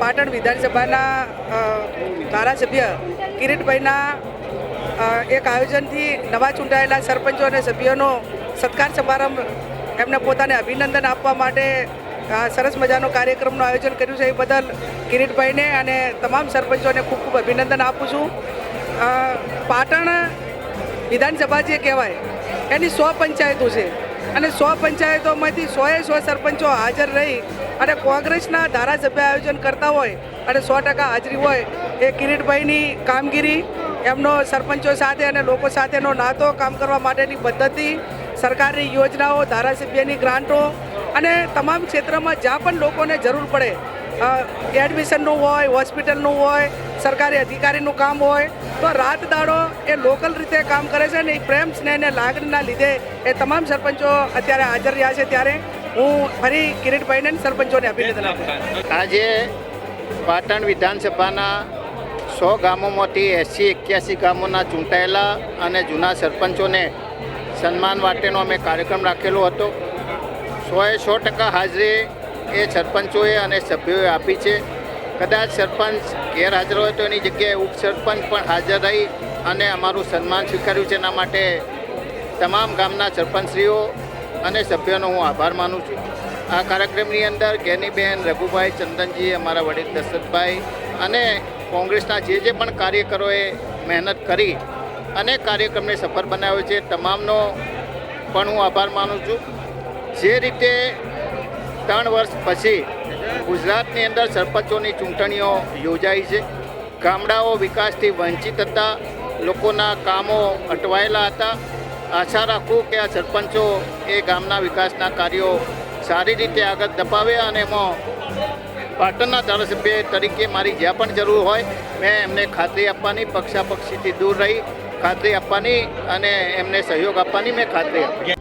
પાટણ વિધાનસભાના ધારાસભ્ય કિરીટભાઈના એક આયોજનથી નવા ચૂંટાયેલા સરપંચો અને સભ્યોનો સત્કાર સમારંભ એમને પોતાને અભિનંદન આપવા માટે સરસ મજાનો કાર્યક્રમનું આયોજન કર્યું છે એ બદલ કિરીટભાઈને અને તમામ સરપંચોને ખૂબ ખૂબ અભિનંદન આપું છું. પાટણ વિધાનસભા જે કહેવાય, એની સો પંચાયતો છે. અને સો પંચાયતોમાંથી સોએ સો સરપંચો હાજર રહી અને કોંગ્રેસના ધારાસભ્ય આયોજન કરતા હોય અને સો ટકા હાજરી હોય એ કિરીટભાઈની કામગીરી, એમનો સરપંચો સાથે અને લોકો સાથેનો નાતો કામ કરવા માટેની પદ્ધતિ, સરકારની યોજનાઓ, ધારાસભ્યની ગ્રાન્ટો અને તમામ ક્ષેત્રમાં જ્યાં પણ લોકોને જરૂર પડે એડમિશનનું હોય, હોસ્પિટલનું હોય, સરકારી અધિકારીનું કામ હોય, તો રાત દાડો એ લોકલ રીતે કામ કરે છે ને એ પ્રેમ સ્નેહ અને લાગણીના લીધે એ તમામ સરપંચો અત્યારે હાજર રહ્યા છે ત્યારે હું ફરી કિરીટભાઈને સરપંચોને અભિનંદન આપું આજે પાટણ વિધાનસભાના સો ગામોમાંથી એંસી એક્યાસી ગામોના ચૂંટાયેલા અને જૂના સરપંચોને સન્માન માટેનો અમે કાર્યક્રમ રાખેલો હતો. સોએ સો ટકા હાજરી એ સરપંચોએ અને સભ્યોએ આપી છે. કદાચ સરપંચ ગેરહાજર હોય તો એની જગ્યાએ ઉપસરપંચ પણ હાજર રહી અને અમારું સન્માન સ્વીકાર્યું છે. એના માટે તમામ ગામના સરપંચશ્રીઓ અને સભ્યોનો હું આભાર માનું છું. આ કાર્યક્રમની અંદર ગેનીબેન, રઘુભાઈ ચંદનજી અમારા વડીલ દશરથભાઈ અને કોંગ્રેસના જે જે પણ કાર્યકરોએ મહેનત કરી અને કાર્યક્રમને સફળ બનાવ્યો છે, તમામનો પણ હું આભાર માનું છું. જે રીતે ત્રણ વર્ષ પછી ગુજરાતની અંદર સરપંચોની ચૂંટણીઓ યોજાઈ છે, ગામડાઓ વિકાસથી વંચિત હતા, લોકોના કામો અટવાયેલા હતા આશા રાખું કે આ સરપંચો એ ગામના વિકાસના કાર્યો સારી રીતે આગળ ધપાવે અને એમાં પાટણના ધારાસભ્ય તરીકે મારી જ્યાં પણ જરૂર હોય, મેં એમને ખાતરી આપવાની, પક્ષાપક્ષીથી દૂર રહી, ખાતરી આપવાની અને એમને સહયોગ આપવાની મેં ખાતરી આપી.